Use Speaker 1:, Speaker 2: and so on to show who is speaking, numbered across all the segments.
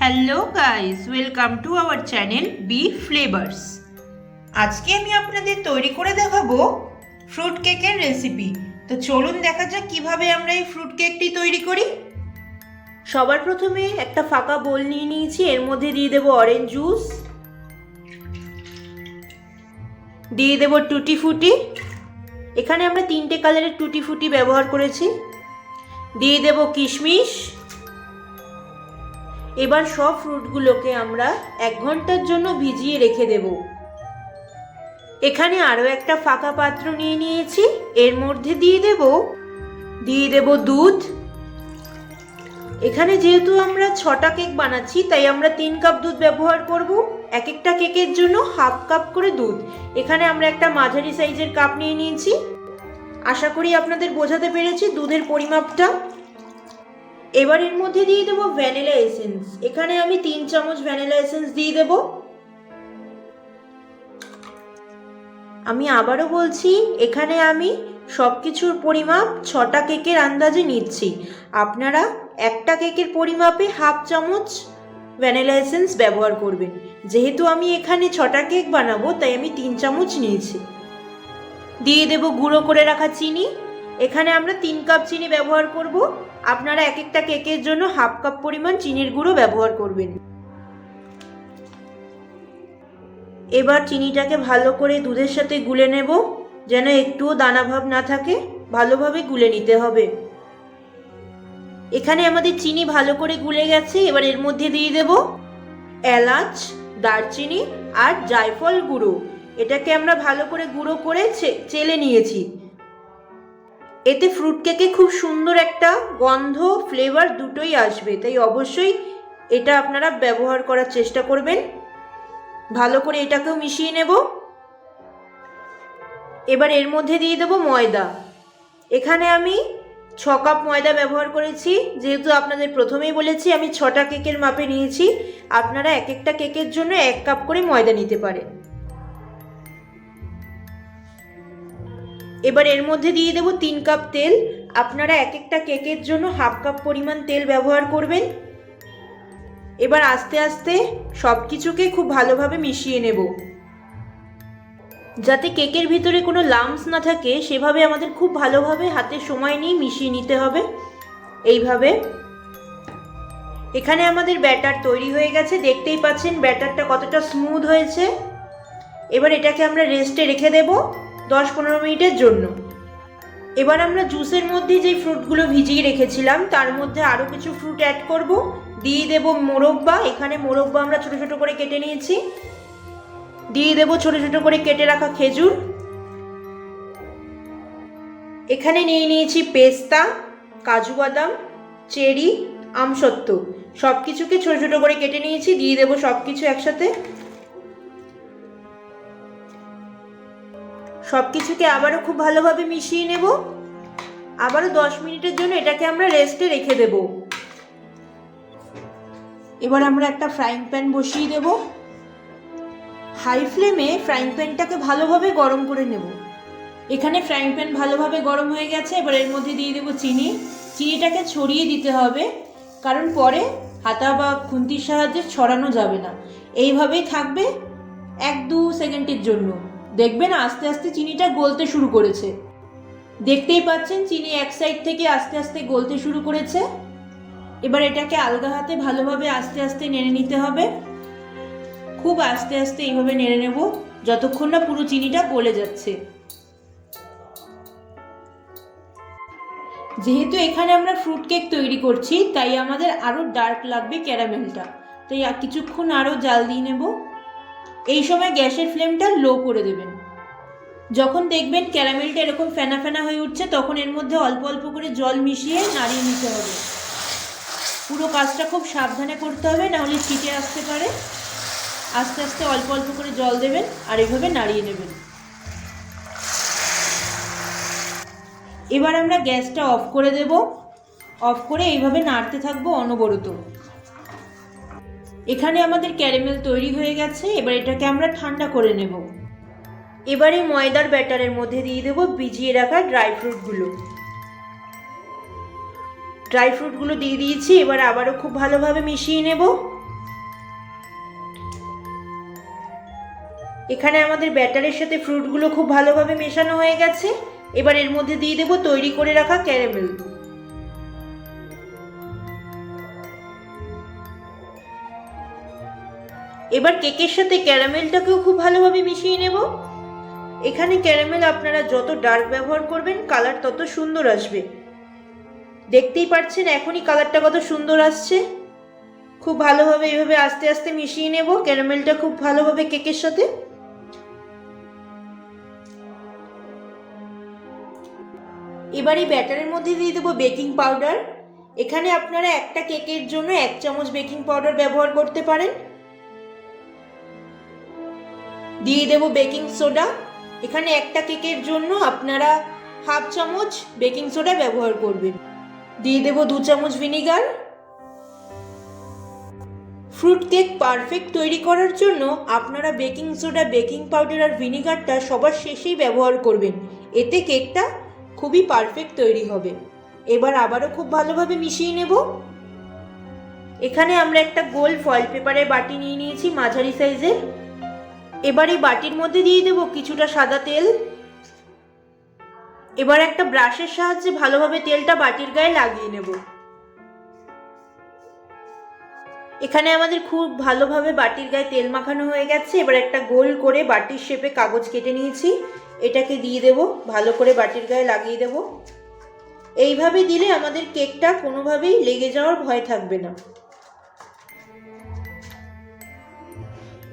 Speaker 1: Hello guys welcome to our channel B flavours আজকে আমি আপনাদের তৈরি করে দেখাবো ফ্রুট কেকের রেসিপি তো চলুন দেখা যাক কীভাবে আমরা এই ফ্রুট কেকটি তৈরি করি। সবার প্রথমে একটা ফাঁকা বোল নিয়ে নিয়েছি। এর মধ্যে দিয়ে দেবো অরেঞ্জ জুস দিয়ে দেবো টুটি ফুটি এখানে আমরা তিনটে কালারের টুটি ফুটি ব্যবহার করেছি। দিয়ে দেবো কিশমিশ। এবার সব ফ্রুটগুলোকে আমরা এক ঘণ্টার জন্য ভিজিয়ে রেখে দেব। এখানে আরও একটা ফাঁকা পাত্র নিয়ে নিয়েছি। এর মধ্যে দিয়ে দেব দিয়ে দেব দুধ। এখানে যেহেতু আমরা ছটা কেক বানাচ্ছি, তাই আমরা তিন কাপ দুধ ব্যবহার করব। এক একটা কেকের জন্য হাফ কাপ করে দুধ। এখানে আমরা একটা মাঝারি সাইজের কাপ নিয়ে নিয়েছি। আশা করি আপনাদের বোঝাতে পেরেছি দুধের পরিমাপটা। এবার এর মধ্যে দিয়ে দেবো ভ্যানিলা এসেন্স। এখানে আমি তিন চামচ ভ্যানিলা এসেন্স দিয়ে দেব। আমি আবারও বলছি, এখানে আমি সব কিছুর পরিমাপ ছটা কেকের আন্দাজে নিচ্ছি। আপনারা একটা কেকের পরিমাপে হাফ চামচ ভ্যানিলা এসেন্স ব্যবহার করবেন। যেহেতু আমি এখানে ছটা কেক বানাবো, তাই আমি তিন চামচ নিয়েছি। দিয়ে দেব গুঁড়ো করে রাখা চিনি। এখানে আমরা তিন কাপ চিনি ব্যবহার করব। আপনারা এক একটা কেকের জন্য হাফ কাপ পরিমাণ চিনির গুঁড়ো ব্যবহার করবেন। এবার চিনিটাকে ভালো করে দুধের সাথে গুলে নেব, যেন একটুও দানাভাব না থাকে, ভালোভাবে গুলে নিতে হবে। এখানে আমাদের চিনি ভালো করে গুলে গেছে, এবার এর মধ্যে দিয়ে দেব এলাচ, দারচিনি আর জায়ফল গুঁড়ো। এটাকে আমরা ভালো করে গুঁড়ো করে চেলে নিয়েছি। এতে ফ্রুট কেকে খুব সুন্দর একটা গন্ধ ফ্লেভার দুটোই আসবে। তাই অবশ্যই এটা আপনারা ব্যবহার করার চেষ্টা করবেন। ভালো করে এটাকেও মিশিয়ে নেব। এবার এর মধ্যে দিয়ে দেবো ময়দা। এখানে আমি ছ কাপ ময়দা ব্যবহার করেছি। যেহেতু আপনাদের প্রথমেই বলেছি, আমি ছটা কেকের মাপে নিয়েছি। আপনারা এক একটা কেকের জন্য এক কাপ করে ময়দা নিতে পারেন। এবার এর মধ্যে দিয়ে দেবো তিন কাপ তেল। আপনারা এক একটা কেকের জন্য হাফ কাপ পরিমাণ তেল ব্যবহার করবেন। এবার আস্তে আস্তে সব কিছুকে খুব ভালোভাবে মিশিয়ে নেব। যাতে কেকের ভিতরে কোনো লামস না থাকে, সেভাবে আমাদের খুব ভালোভাবে হাতে সময় নিয়ে মিশিয়ে নিতে হবে। এইভাবে। এখানে আমাদের ব্যাটার তৈরি হয়ে গেছে। দেখতেই পাচ্ছেন ব্যাটারটা কতটা স্মুথ হয়েছে। এবার এটাকে আমরা রেস্টে রেখে দেব। দশ পনেরো মিনিটের জন্য। এবার আমরা জুসের মধ্যে যে ফ্রুটগুলো ভিজিয়ে রেখেছিলাম, তার মধ্যে আরও কিছু ফ্রুট অ্যাড করব। দিয়ে দেব মোরব্বা। এখানে মোরব্বা আমরা ছোটো ছোটো করে কেটে নিয়েছি। দিয়ে দেব ছোটো ছোটো করে কেটে রাখা খেজুর। এখানে নিয়ে নিয়েছি পেস্তা, কাজু বাদাম, চেরি, আমসত্ত্ব। সব কিছুকে ছোটো ছোটো করে কেটে নিয়েছি। দিয়ে দেবো সব কিছু একসাথে। সব কিছুকে আবারও খুব ভালোভাবে মিশিয়ে নেব। আবারও দশ মিনিটের জন্য এটাকে আমরা রেস্টে রেখে দেব। এবার আমরা একটা ফ্রাইং প্যান বসিয়ে দেব। হাই ফ্লেমে ফ্রাইং প্যানটাকে ভালোভাবে গরম করে নেব। এখানে ফ্রাইং প্যান ভালোভাবে গরম হয়ে গেছে, এবার এর মধ্যে দিয়ে দেবো চিনি। চিনিটাকে ছড়িয়ে দিতে হবে, কারণ পরে হাতা বা খুন্তির সাহায্যে ছড়ানো যাবে না। এইভাবেই থাকবে এক দু সেকেন্ডের জন্য। দেখবেন আস্তে আস্তে চিনিটা গলতে শুরু করেছে। দেখতেই পাচ্ছেন, চিনি এক সাইড থেকে আস্তে আস্তে গলতে শুরু করেছে। এবার এটাকে আলগা হাতে ভালোভাবে আস্তে আস্তে নেড়ে নিতে হবে। খুব আস্তে আস্তে এইভাবে নেড়ে নেব, যতক্ষণ না পুরো চিনিটা গলে যাচ্ছে। যেহেতু এখানে আমরা ফ্রুট কেক তৈরি করছি, তাই আমাদের আরও ডার্ক লাগবে ক্যারামেলটা। তাই কিছুক্ষণ আরও জাল দিয়ে নেব। এই সময় গ্যাসের ফ্লেমটা লো করে দেবেন। যখন দেখবেন ক্যারামেলটা এরকম ফেনা ফেনা হয়ে উঠছে, তখন এর মধ্যে অল্প অল্প করে জল মিশিয়ে নাড়িয়ে নিতে হবে। পুরো কাজটা খুব সাবধানে করতে হবে নাহলে ছিটে আসতে পারে। আস্তে আস্তে অল্প অল্প করে জল দেবেন আর এভাবে নাড়িয়ে নেবেন। এবার আমরা গ্যাসটা অফ করে দেব। অফ করে এইভাবে নাড়তে থাকব অনবরত। এখানে আমাদের ক্যারামেল তৈরি হয়ে গেছে, এবার এটাকে আমরা ঠান্ডা করে নেব। এবারে ময়দার ব্যাটারের মধ্যে দিয়ে দেবো ভিজিয়ে রাখা ড্রাই ফ্রুটগুলো। ড্রাই ফ্রুটগুলো দিয়ে দিয়েছি, এবার আবারও খুব ভালোভাবে মিশিয়ে নেব। এখানে আমাদের ব্যাটারের সাথে ফ্রুটগুলো খুব ভালোভাবে মেশানো হয়ে গেছে, এবার এর মধ্যে দিয়ে দেবো তৈরি করে রাখা ক্যারামেল। এবার কেকের সাথে ক্যারামেলটাকেও খুব ভালোভাবে মিশিয়ে নেব। এখানে ক্যারামেল আপনারা যত ডার্ক ব্যবহার করবেন কালার তত সুন্দর আসবে। দেখতেই পাচ্ছেন, এখনই কালারটা কত সুন্দর আসছে। খুব ভালোভাবে এইভাবে আস্তে আস্তে মিশিয়ে নেব, ক্যারামেলটা খুব ভালোভাবে কেকের সাথে। এবার এই ব্যাটারের মধ্যে দিয়ে দেবো বেকিং পাউডার। এখানে আপনারা একটা কেকের জন্য এক চামচ বেকিং পাউডার ব্যবহার করতে পারেন। দিয়ে দেব বেকিং সোডা। এখানে একটা কেকের জন্য আপনারা হাফ চামচ বেকিং সোডা ব্যবহার করবেন। দিয়ে দেব দু চামচ ভিনিগার। ফ্রুট কেক পারফেক্ট তৈরি করার জন্য আপনারা বেকিং সোডা, বেকিং পাউডার আর ভিনিগারটা সবার শেষেই ব্যবহার করবেন। এতে কেকটা খুবই পারফেক্ট তৈরি হবে। এবার আবারও খুব ভালোভাবে মিশিয়ে নেব। এখানে আমরা একটা গোল ফয়েল পেপারের বাটি নিয়ে নিয়েছি মাঝারি সাইজের। এবার এই বাটির মধ্যে দিয়ে দেবো কিছুটা সাদা তেল। এবার একটা ব্রাশের সাহায্যে ভালোভাবে তেলটা বাটির গায়ে লাগিয়ে নেব। এখানে আমাদের খুব ভালোভাবে বাটির গায়ে তেল মাখানো হয়ে গেছে। এবার একটা গোল করে বাটির শেপে কাগজ কেটে নিয়েছি। এটাকে দিয়ে দেব, ভালো করে বাটির গায়ে লাগিয়ে দেব। এইভাবে দিলে আমাদের কেকটা কোনোভাবেই লেগে যাওয়ার ভয় থাকবে না।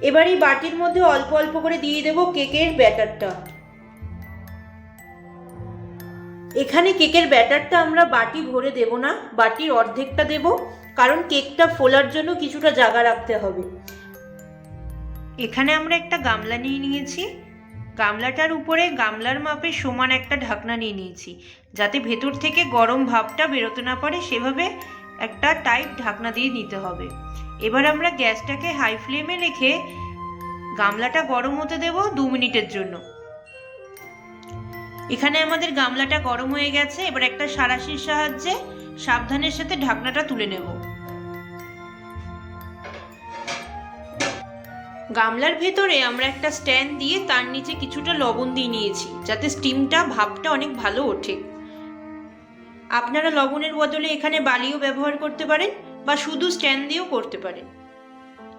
Speaker 1: এবার এই বাটির মধ্যে অল্প অল্প করে দিয়ে দেব কেকের ব্যাটারটা। এখানে কেকের ব্যাটারটা আমরা বাটি ভরে দেব না, বাটির অর্ধেকটা দেব, কারণ কেকটা ফোলার জন্য কিছুটা জায়গা রাখতে হবে। এখানে আমরা একটা গামলা নিয়ে নিয়েছি। গামলাটার উপরে গামলার মাপে সমান একটা ঢাকনা নিয়ে নিয়েছি, যাতে ভেতর থেকে গরম ভাবটা বেরোতে না পারে, সেভাবে একটা টাইট ঢাকনা দিয়ে নিতে হবে। এবার আমরা গ্যাসটাকে হাই ফ্লেমে রেখে গামলাটা গরম হতে দেব দু মিনিটের জন্য। এখানে আমাদের গামলাটা গরম হয়ে গেছে, এবার একটা সারাশির সাহায্যে সাবধানের সাথে ঢাকনাটা তুলে নেব। গামলার ভেতরে আমরা একটা স্ট্যান্ড দিয়ে তার নিচে কিছুটা লবণ দিয়ে নিয়েছি, যাতে স্টিমটা, ভাবটা অনেক ভালো ওঠে। আপনারা লবণের বদলে এখানে বালিও ব্যবহার করতে পারেন। বা শুধু স্ট্যান্ড দিয়েও করতে পারেন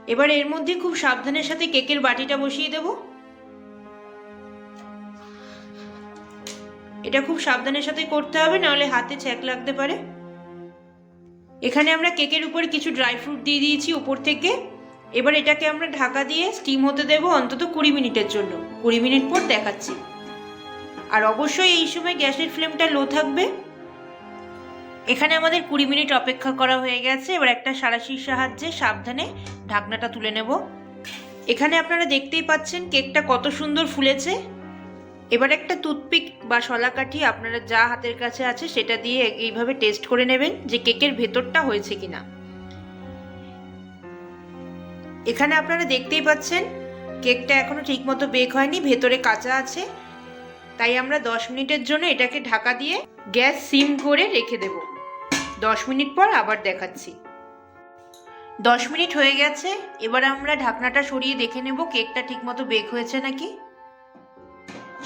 Speaker 1: এবার এর মধ্যে খুব সাবধানের সাথে কেকের বাটিটা বসিয়ে দেব। এটা খুব সাবধানের সাথে করতে হবে, নাহলে হাতে ছ্যাক লাগতে পারে। এখানে আমরা কেকের উপর কিছু ড্রাই ফ্রুট দিয়ে দিয়েছি উপর থেকে। এবার এটাকে আমরা ঢাকা দিয়ে স্টিম হতে দেব অন্তত কুড়ি মিনিটের জন্য। কুড়ি মিনিট পর দেখাচ্ছি। আর অবশ্যই এই সময় গ্যাসের ফ্লেমটা লো থাকবে। এখানে আমাদের কুড়ি মিনিট অপেক্ষা করা হয়ে গেছে। এবার একটা সারাশির সাহায্যে সাবধানে ঢাকনাটা তুলে নেব। এখানে আপনারা দেখতেই পাচ্ছেন কেকটা কত সুন্দর ফুলেছে। এবার একটা টুথপিক বা শলাকাঠি আপনারা যা হাতের কাছে আছে সেটা দিয়ে এইভাবে টেস্ট করে নেবেন যে কেকের ভেতরটা হয়েছে কিনা। এখানে আপনারা দেখতেই পাচ্ছেন কেকটা এখনও ঠিকমতো বেক হয়নি, ভেতরে কাঁচা আছে। তাই আমরা দশ মিনিটের জন্য এটাকে ঢাকা দিয়ে গ্যাস সিম করে রেখে দেব। দশ মিনিট পর আবার দেখাচ্ছি। দশ মিনিট হয়ে গেছে, এবার আমরা ঢাকনাটা সরিয়ে দেখে নেব কেকটা ঠিকমতো বেক হয়েছে নাকি।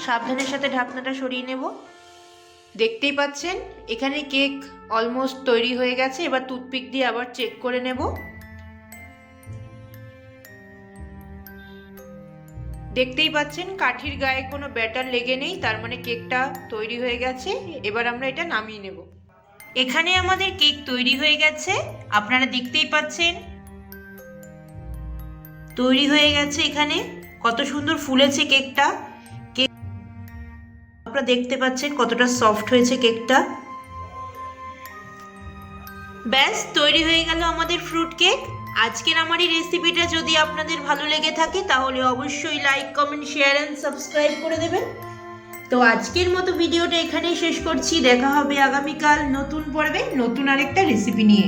Speaker 1: সাবধানের সাথে ঢাকনাটা সরিয়ে নেব। দেখতেই পাচ্ছেন, এখানে কেক অলমোস্ট তৈরি হয়ে গেছে, এবার টুথপিক দিয়ে আবার চেক করে নেব। দেখতেই পাচ্ছেন, কাঠির গায়ে কোনো ব্যাটার লেগে নেই, তার মানে কেকটা তৈরি হয়ে গেছে, এবার আমরা এটা নামিয়ে নেব। এখানে আমাদের কেক তৈরি হয়ে গেছে। আপনারা দেখতেই পাচ্ছেন। তৈরি হয়ে গেছে এখানে। কত সুন্দর ফুলেছে কেকটা। কেক আপনারা দেখতে পাচ্ছেন কতটা সফট হয়েছে কেকটা। ব্যাস, তৈরি হয়ে গেল আমাদের ফ্রুট কেক। আজকের আমার এই রেসিপিটা যদি আপনাদের ভালো লেগে থাকে, তাহলে অবশ্যই like, comment, share and subscribe করে দেবেন। তো আজকের মতো ভিডিওটা এখানেই শেষ করছি। দেখা হবে আগামীকাল নতুন পর্বে নতুন আরেকটা রেসিপি নিয়ে।